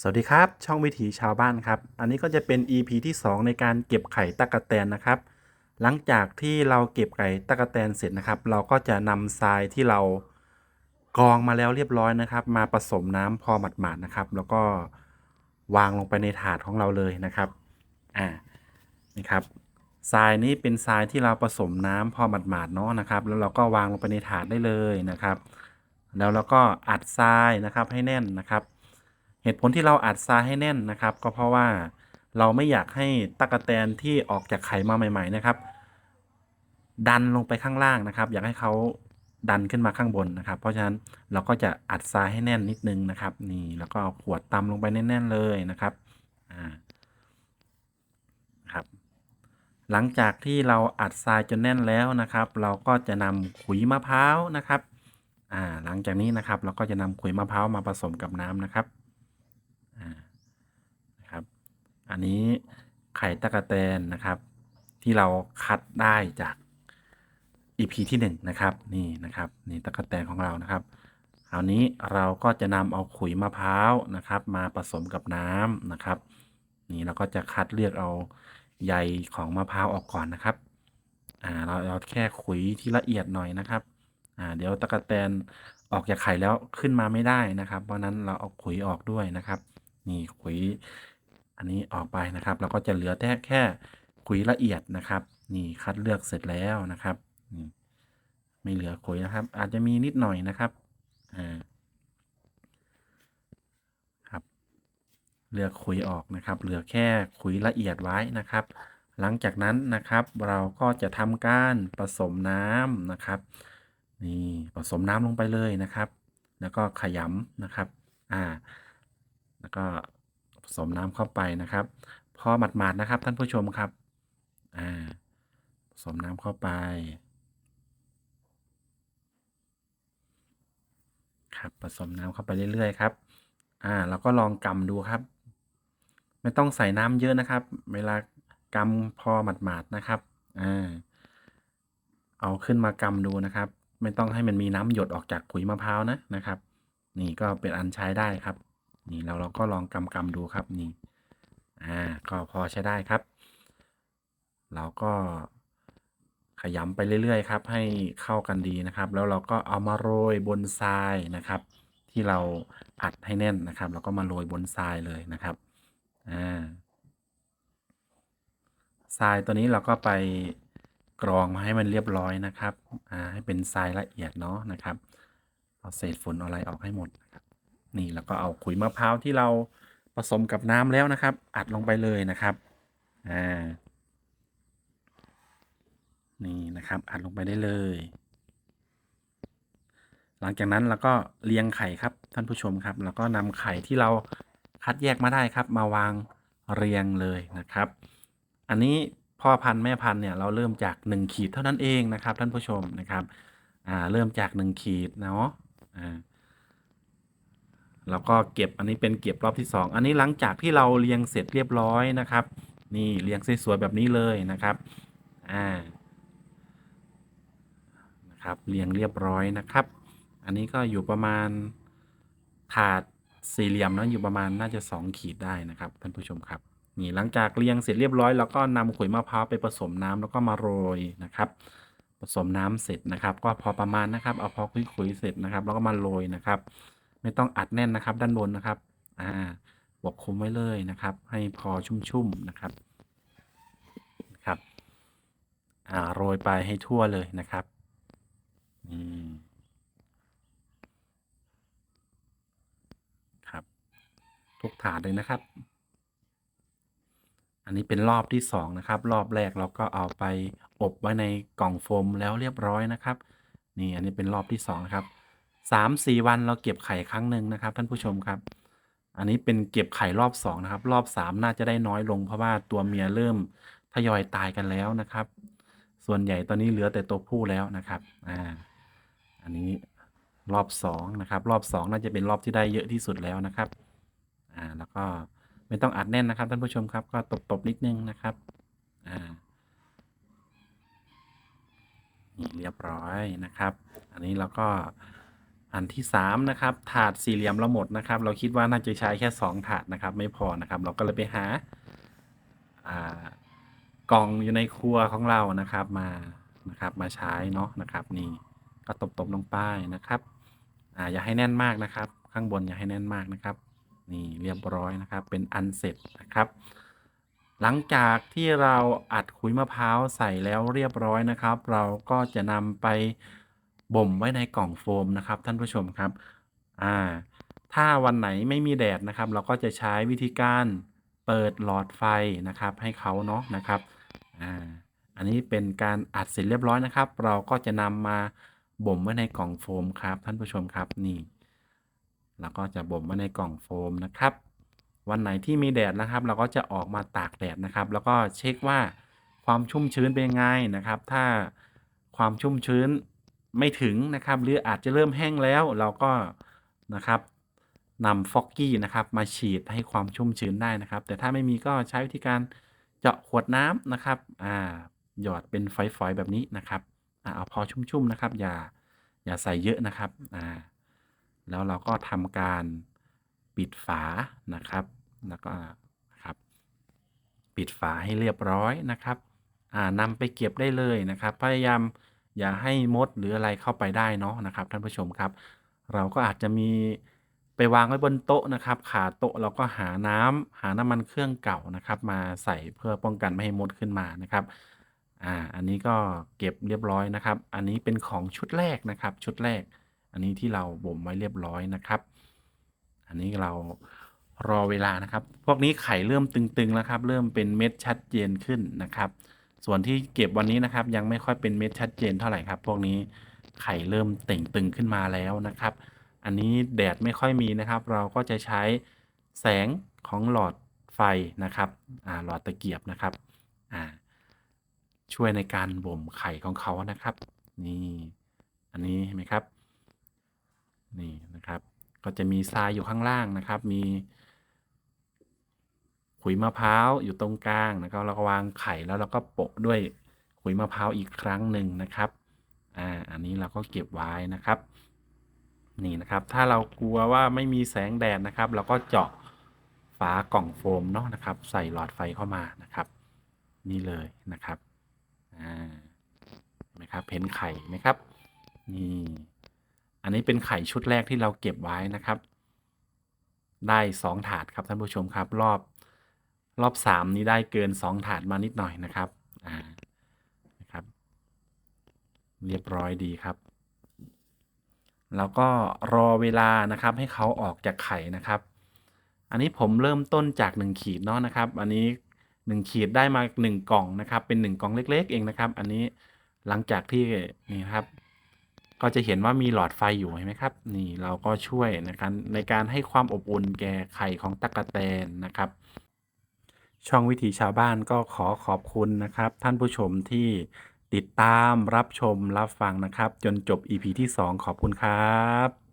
สวัสดีครับ ช่องวิถีชาวบ้านครับ อันนี้ก็จะเป็น EP ที่ 2 ในการเก็บไข่ตะกะแตนนะครับ หลังจากที่เราเก็บไข่ตะกะแตนเสร็จนะครับ เราก็จะนำทรายที่เรากรองมาแล้วเรียบร้อยนะครับ มาผสมน้ำพอหมาดๆนะครับ แล้วก็วางลงไปในถาดของเราเลยนะครับอ่านี่ครับทรายนี้เป็นทรายที่เราผสมน้ำพอหมาดๆเนาะนะครับ แล้วเราก็วางลงไปในถาดได้เลยนะครับ แล้วเราก็อัดทรายนะครับให้แน่นนะครับ เหตุผลที่เราอัดทรายให้แน่นนะครับ ก็เพราะว่าเราไม่อยากให้ตะกะแตนที่ออกจากไข่มาใหม่ ๆ นะครับ ดันลงไปข้างล่างนะครับ อยากให้เขาดันขึ้นมาข้างบนนะครับ เพราะฉะนั้นเราก็จะอัดทรายให้แน่นนิดนึงนะครับ นี่แล้วก็เอาขวดตำลงไปแน่น ๆ เลยนะครับอ่าครับ หลังจากที่เราอัดทรายจนแน่นแล้วนะครับ เราก็จะนำขุยมะพร้าวนะครับอ่าหลังจากนี้นะครับ เราก็จะนำขุยมะพร้าวมาผสมกับน้ำนะครับ อ่านะครับ อันนี้ไข่ตะกะแตนนะครับ ที่เราคัดได้จาก EP ที่1นะครับนี่นะครับนี่ตะกะแตนของเรานะครับคราวนี้เราก็จะนำเอาขุยมะพร้าวนะครับ มาผสมกับน้ำนะครับ นี่เราก็จะคัดเลือกเอาใยของมะพร้าวออกก่อนนะครับอ่าเราเอาแค่ขุยที่ละเอียดหน่อยนะครับอ่าเดี๋ยวตะกะแตนออกจากไข่แล้วขึ้นมาไม่ได้นะครับ เพราะนั้นเราเอาขุยออกด้วยนะครับ นี่ขุย อันนี้ออกไปนะครับเราก็จะเหลือแต่แค่ขุยละเอียดนะครับ นี่คัดเลือกเสร็จแล้วนะครับนี่ไม่เหลือขุยนะครับ อาจจะมีนิดหน่อยนะครับอ่าครับ เลือกขุยออกนะครับ เหลือแค่ขุยละเอียดไว้นะครับ หลังจากนั้นนะครับ เราก็จะทำการผสมน้ำนะครับ นี่ผสมน้ำลงไปเลยนะครับ แล้วก็ขยำนะครับ อ่า แล้วก็ ผสมน้ำเข้าไปนะครับ พอหมาดๆนะครับ ท่านผู้ชมครับ อ่า ผสมน้ำเข้าไป ครับ ผสมน้ำเข้าไปเรื่อยๆครับ อ่าเราก็ลองกำดูครับ ไม่ต้องใส่น้ำเยอะนะครับ เวลากำพอหมาดๆนะครับ อ่า เอาขึ้นมากำดูนะครับ ไม่ต้องให้มันมีน้ำหยดออกจากขุยมะพร้าวนะนะครับ นี่ก็เป็นอันใช้ได้ครับ นี่เราเราก็ลองกำกำดูครับนี่อ่าก็พอใช้ได้ครับ เราก็ขยำไปเรื่อยๆครับ ให้เข้ากันดีนะครับ แล้วเราก็เอามาโรยบนทรายนะครับ ที่เราอัดให้แน่นนะครับ เราก็มาโรยบนทรายเลยนะครับอ่าทรายตัวนี้เราก็ไปกรองมาให้มันเรียบร้อยนะครับอ่าให้เป็นทรายละเอียดเนาะนะครับ เอาเศษฝุ่นอะไรออกให้หมด นี่แล้วก็เอาขุยมะพร้าวที่เราผสมกับน้ำแล้วนะครับ อัดลงไปเลยนะครับอ่านี่นะครับ อัดลงไปได้เลย หลังจากนั้นเราก็เรียงไข่ครับท่านผู้ชมครับ แล้วก็นำไข่ที่เราคัดแยกมาได้ครับ มาวางเรียงเลยนะครับ อันนี้พ่อพันธุ์แม่พันธุ์เนี่ยเราเริ่มจาก 1 ขีดเท่านั้นเองนะครับ ท่านผู้ชมนะครับ อ่าเริ่มจาก 1 ขีดเนาะอ่า แล้วก็เก็บอันนี้เป็นเก็บรอบที่ 2 อันนี้หลังจากที่เราเรียงเสร็จเรียบร้อยนะครับ นี่เรียงสวยๆแบบนี้เลยนะครับอ่านะครับเรียงเรียบร้อยนะครับ อันนี้ก็อยู่ประมาณถาดสี่เหลี่ยมนะอยู่ประมาณน่าจะ 2 ขีดได้นะครับท่านผู้ชมครับนี่หลังจากเรียงเสร็จเรียบร้อยเราก็นำขุยมะพร้าวไปผสมน้ำแล้วก็มาโรยนะครับผสมน้ำเสร็จนะครับ ก็พอประมาณนะครับ เอาพอคุยๆเสร็จนะครับ แล้วก็มาโรยนะครับ ไม่ต้องอัดแน่นนะครับ ด้านบนนะครับอ่าปกคลุมไว้เลยนะครับ ให้พอชุ่มๆนะครับครับอ่าโรยไปให้ทั่วเลยนะครับอืมครับ ทุกถาดเลยนะครับ อันนี้เป็นรอบที่2นะครับ รอบแรกเราก็เอาไปอบไว้ในกล่องโฟมแล้วเรียบร้อยนะครับ นี่อันนี้เป็นรอบที่2นะครับ 3-4วันเราเก็บไข่ครั้งหนึ่งนะครับ ท่านผู้ชมครับ อันนี้เป็นเก็บไข่รอบ2นะครับ รอบ3น่าจะได้น้อยลง เพราะว่าตัวเมียเริ่มทยอยตายกันแล้วนะครับ ส่วนใหญ่ตอนนี้เหลือแต่ตัวผู้แล้วนะครับ อ่า อันนี้รอบ2นะครับ รอบ2น่าจะเป็นรอบที่ได้เยอะที่สุดแล้วนะครับ อ่า แล้วก็ไม่ต้องอัดแน่นนะครับท่านผู้ชมครับ ก็ตบๆนิดนึงนะครับ อ่าเรียบร้อยนะครับ อันนี้เราก็ อันที่3นะครับถาดสี่เหลี่ยมเราหมดนะครับ เราคิดว่าน่าจะใช้แค่2ถาดนะครับ ไม่พอนะครับ เราก็เลยไปหาากล่องอยู่ในครัวของเรานะครับมานะครับ มาใช้เนาะนะครับ นี่ก็ตบๆลงไปนะครับอ่าอย่าให้แน่นมากนะครับ ข้างบนอย่าให้แน่นมากนะครับ นี่เรียบร้อยนะครับ เป็นอันเสร็จนะครับหลังจากที่เราอัดขุยมะพร้าวใส่แล้วเรียบร้อยนะครับ เราก็จะนำไป บ่มไว้ในกล่องโฟมนะครับท่านผู้ชมครับอ่าถ้าวันไหนไม่มีแดดนะครับ เราก็จะใช้วิธีการเปิดหลอดไฟนะครับ ให้เขาเนาะนะครับอ่าอันนี้เป็นการอัดเสร็จเรียบร้อยนะครับ เราก็จะนำมาบ่มไว้ในกล่องโฟมครับ ท่านผู้ชมครับนี่เราก็จะบ่มไว้ในกล่องโฟมนะครับ วันไหนที่มีแดดนะครับ เราก็จะออกมาตากแดดนะครับ แล้วก็เช็คว่าความชุ่มชื้นเป็นยังไงนะครับ ถ้าความชุ่มชื้น ไม่ถึงนะครับหรืออาจจะเริ่มแห้งแล้วเราก็นะครับนำฟอกกี้นะครับมาฉีดให้ความชุ่มชื้นได้นะครับ แต่ถ้าไม่มีก็ใช้วิธีการเจาะขวดน้ำนะครับอ่าหยอดเป็นฝอยๆแบบนี้นะครับอ่าเอาพอชุ่มๆนะครับ อย่าอย่าใส่เยอะนะครับอ่าแล้วเราก็ทำการปิดฝานะครับ แล้วก็ครับปิดฝาให้เรียบร้อยนะครับอ่านำไปเก็บได้เลยนะครับ พยายาม อย่าให้มดหรืออะไรเข้าไปได้เนาะนะครับท่านผู้ชมครับ เราก็อาจจะมีไปวางไว้บนโต๊ะนะครับ ขาโต๊ะเราก็หาน้ำหาน้ำมันเครื่องเก่านะครับ มาใส่เพื่อป้องกันไม่ให้มดขึ้นมานะครับอ่าอันนี้ก็เก็บเรียบร้อยนะครับ อันนี้เป็นของชุดแรกนะครับ ชุดแรก อันนี้ที่เราบ่มไว้เรียบร้อยนะครับ อันนี้เรารอเวลานะครับ พวกนี้ไข่เริ่มตึงๆแล้วครับ เริ่มเป็นเม็ดชัดเจนขึ้นนะครับ ส่วนที่เก็บวันนี้นะครับ ยังไม่ค่อยเป็นเม็ดชัดเจนเท่าไหร่ครับ พวกนี้ไข่เริ่มเต่งตึงขึ้นมาแล้วนะครับ อันนี้แดดไม่ค่อยมีนะครับ เราก็จะใช้แสงของหลอดไฟนะครับหลอดตะเกียบนะครับช่วยในการบ่มไข่ของเขานะครับ นี่อันนี้เห็นไหมครับ นี่นะครับ ก็จะมีทรายอยู่ข้างล่างนะครับ มี ขุยมะพร้าวอยู่ตรงกลางนะครับเราก็วางไข่แล้วเราก็โปะด้วยขุยมะพร้าวอีกครั้งหนึ่งนะครับอ่าอันนี้เราก็เก็บไว้นะครับนี่นะครับ ถ้าเรากลัวว่าไม่มีแสงแดดนะครับ เราก็เจาะฝากล่องโฟมเนาะนะครับ ใส่หลอดไฟเข้ามานะครับ นี่เลยนะครับอ่าเห็นไหมครับเห็นไข่ไหมครับนี่อันนี้เป็นไข่ชุดแรกที่เราเก็บไว้นะครับ ได้สองถาดครับท่านผู้ชมครับ รอบ รอบสามนี้ได้เกินสองถาดมานิดหน่อยนะครับอ่านะครับ เรียบร้อยดีครับ แล้วก็รอเวลานะครับให้เขาออกจากไข่นะครับ อันนี้ผมเริ่มต้นจาก 1 ขีดเนาะนะครับ อันนี้ 1 ขีดได้มา 1 กล่องนะครับ เป็น 1 กล่องเล็ก ๆ เองนะครับ อันนี้หลังจากที่นี่ครับ ก็จะเห็นว่ามีหลอดไฟอยู่เห็นไหมครับ นี่เราก็ช่วยนะครับในการให้ความอบอุ่นแก่ไข่ของตั๊กแตนนะครับ ช่องวิถีชาวบ้านก็ขอขอบคุณนะครับ ท่านผู้ชมที่ติดตามรับชมรับฟังนะครับ จนจบ EP ที่ 2 ขอบคุณครับ